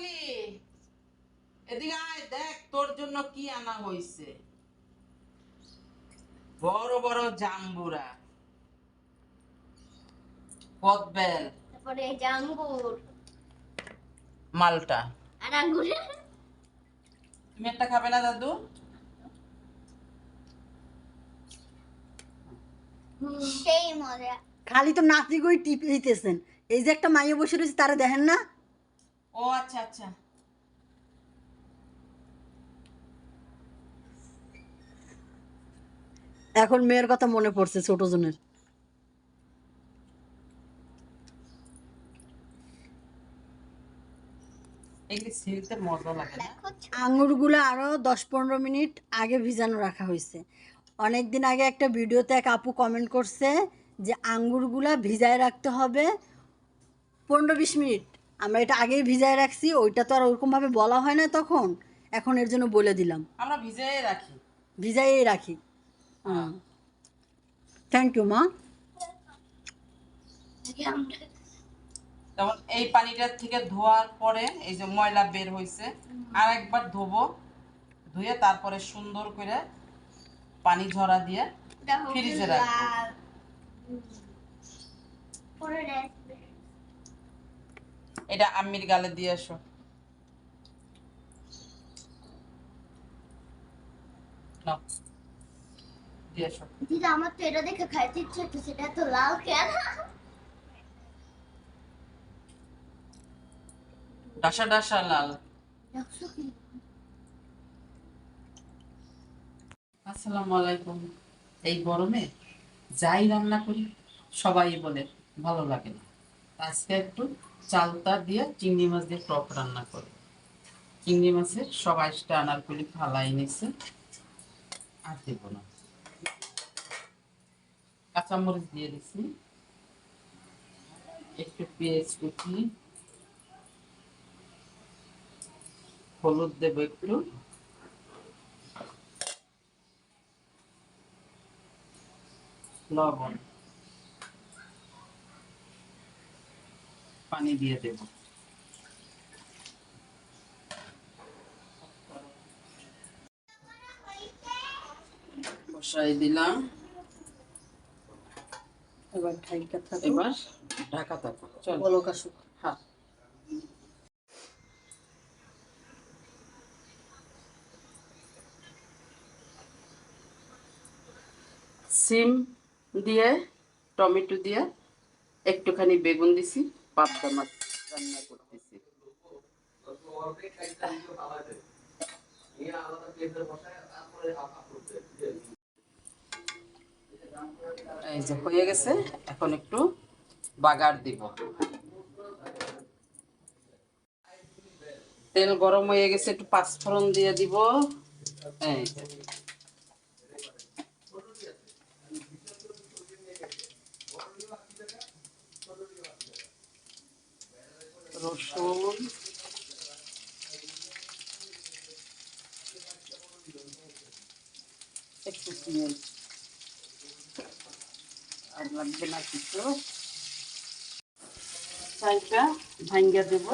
বলি এদিকে আয় দেখ তোর জন্য কি আনা হইছে। বড় বড় জাম্বুরা কদবেল তারপরে মালটা। আর আঙ্গুর? তুমি একটা খাবে না দাদু? সেই মজা। খালি তো নাতি গই টিপ দিতেছেন। এই যে একটা মাইয়া বসে রয়েছে তারা দেখেন না? ও আচ্ছা আচ্ছা। এখন মেয়ের কথা মনে পড়ছে ছোট জনের। আঙুরগুলো আরও দশ পনেরো মিনিট আগে ভিজানো রাখা হয়েছে। অনেক দিন আগে একটা ভিডিওতে এক আপু কমেন্ট করছে যে আঙ্গুরগুলা ভিজায় রাখতে হবে পনেরো বিশ মিনিট। আমরা এটা আগেই ভিজায় রাখছি ওইটা তো আর ওরকমভাবে বলা হয় না তখন এখন এর জন্য বলে দিলাম। আমরা ভিজিয়ে রাখি। ভিজাইয়েই রাখি। থ্যাংক ইউ মা। যেমন এই পানিটার থেকে ধোয়ার পরে এই যে ময়লা বের হয়েছে আর একবার ধোবো ধুয়ে তারপরে সুন্দর করে পানি ঝরা দিয়ে ফ্রিজে রাখব। পরে রাখবে এটা আম্মির গালে দিয়ে এসো নাও, দিয়ে এসো দিদা আমার তো এটা দেখে খাইতে ইচ্ছে হচ্ছে সেটা তো লাল কেন? ডাসা ডাসা লাল। আসসালামু আলাইকুম। এই গরমে যাই রান্না করি সবাই বলে ভালো লাগে না। আজকে একটু চালতা দিয়ে চিংড়ি মাছ দিয়ে টক রান্না করি। চিংড়ি মাছের সব আইসটা করি ফালাই নিছে আর দেবো না। কাঁচামরিচ দিয়ে দিছি। একটু পেঁয়াজ কুচি। হলুদ দেবো একটু। লবণ। পানি দিয়ে দেব। বসাই দিলাম। এবার ঠাইকা থাকে। এবার ঢাকা থাকো। চল। বলক আসুক। হ্যাঁ। সিম দিয়ে টমেটো দিয়ে একটুখানি বেগুন দিছি। এই যে হয়ে গেছে, এখন একটু বাগার দিব। তেল গরম হয়ে গেছে, একটু পাঁচফোড়ন দিয়ে দিব। এই যে। রসুন একটু পেঁয়াজ আর লাগবে না কিছু চালটা ভাঙ্গা দেব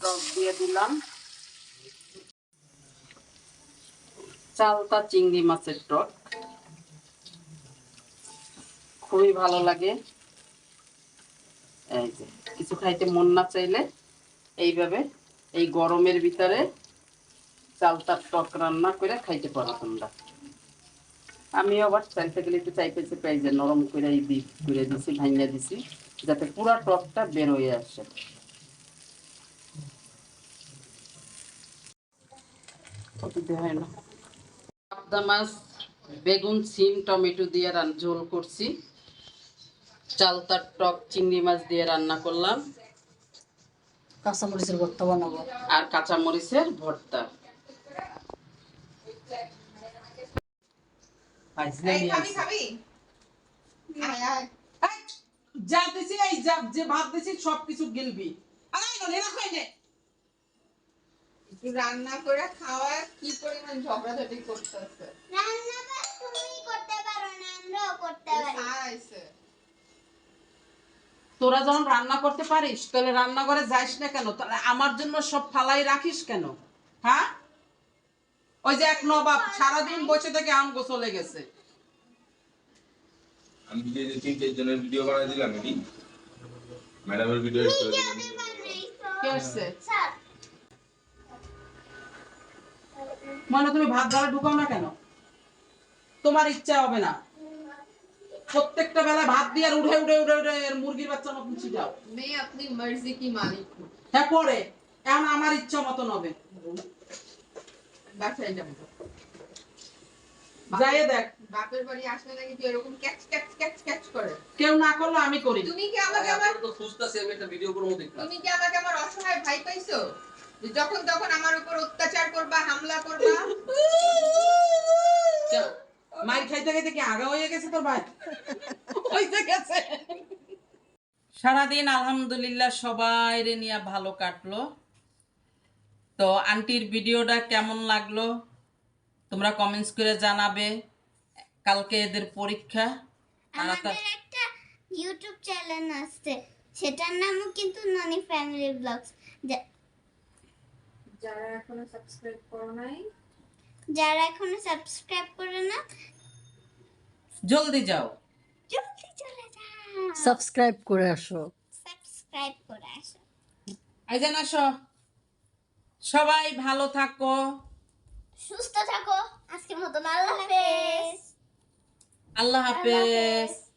টক দিয়ে দিলাম চালটা চিংড়ি মাছের টক। খুবই ভালো লাগে। এই যে, কিছু খাইতে মন না চাইলে এইভাবে এই গরমের ভিতরে চালটার টক রান্না করে খাইতে পারো তোমরা। আমি আবার চাইতে গেলে একটু চাই পেয়েছি পাই যে নরম করে এই দিই করে দিছি, ভাঙিয়ে দিছি, যাতে পুরা টকটা বেরোয় আসে। হয় না? পাবদা মাছ বেগুন সিম টমেটো দিয়ে রান ঝোল করছি। চালতার টক চিংড়ি মাছ দিয়ে রান্না করলাম। কাঁচামরিচের ভর্তা বানাবো। আর কাঁচা মরিচের ভর্তা যা দিছি এই যা যে ভাত দিছি সব কিছু গিলবি। আরে রাখো এনে একটু রান্না করে খাওয়া কি পরিমাণ ঝগড়াঝাটি করতেছে? রান্নাটা তুমি করতে পারো আমরাও করতে পারি। তোরা যখন রান্না করতে পারিস তাহলে রান্নাঘরে যাইস না কেন? তাহলে আমার জন্য সব ফালাই রাখিস কেন? হ্যাঁ? ওই যে এক নবাব সারাদিন বসে থেকে আম গোসলে গেছে। আমি যে ভিডিও বানাই দিলাম এটি? ম্যাডামের ভিডিও এডিট করে দিলাম কে আসছে মানে তুমি ভাত ডালে ঢুকাও না কেন? তোমার ইচ্ছা হবে না। প্রত্যেকটা বেলায় ভাত দিয়ে উঠে উঠে উঠে উঠে মুরগির বাচ্চা মতন ছিটাও। হ্যাঁ পরে এখন আমার ইচ্ছা মতন হবে। দেখ। বাপের বাড়ি আসলে কেউ না আমি করি। তুমি কি আমাকে ভিডিও তুমি কি আমাকে আমার ভাই পাইছো? যখন তখন আমার উপর অত্যাচার করবা হামলা করবা মাইর খাইতে খাইতে কি আগা হয়ে গেছে তোর ভাই। হইতে গেছে। সারাদিন আলহামদুলিল্লাহ সবাই রে নিয়ে ভালো কাটলো। তো আন্টির ভিডিওটা কেমন লাগল? তোমরা কমেন্টস করে জানাবে। কালকে এদের পরীক্ষা। আমাদের একটা ইউটিউব চ্যানেল আছে। সেটার নামও কিন্তু ননি ফ্যামিলি ব্লগস যারা এখনও সাবস্ক্রাইব করো নাই। যারা এখনও সাবস্ক্রাইব করে না জলদি যাও। জলদি চলে যাও। সাবস্ক্রাইব করে আসো। সাবস্ক্রাইব করে আসো। আইজান আসো সবাই ভালো থাকো। সুস্থ থাকো। আজকের মতন আল্লাহ হাফেজ। আল্লাহ হাফেজ।